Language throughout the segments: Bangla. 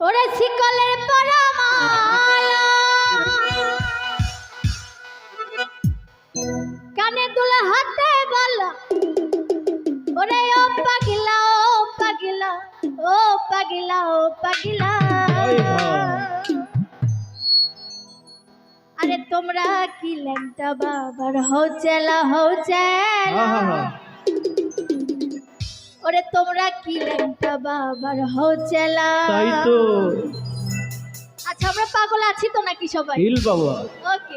ওরে শিকলের পরামায়া কানে তুলে হাতে বালা। ওরে পাগিলা ও পাগিলা ও পাগিলা আরে তোমরা কি লেন বাবার হো চেলা হো হ্যাঁ, হ্যাঁ, হ্যাঁ। চেলা। তোমরা কি ল্যাংটা বাবার হোচেলা? তাই তো। আচ্ছা আমরা পাগল আছি তো নাকি সবাই? হিল বাবা। ওকে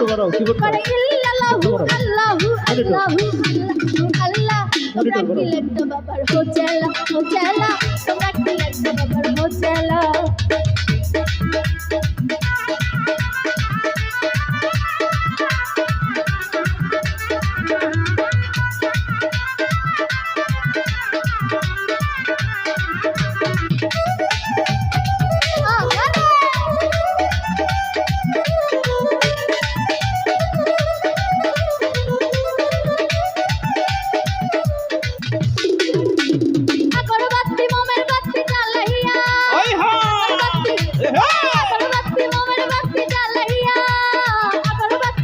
করাও কি করতে আল্লাহু আল্লাহু আল্লাহু আল্লাহ বাবার হোচালা হোচালা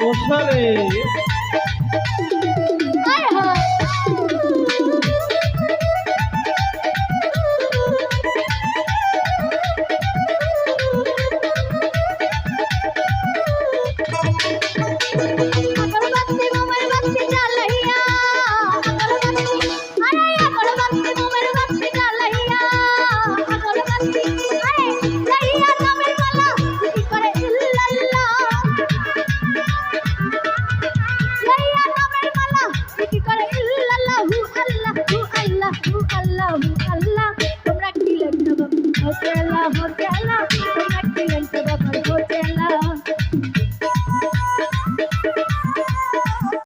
ওসারে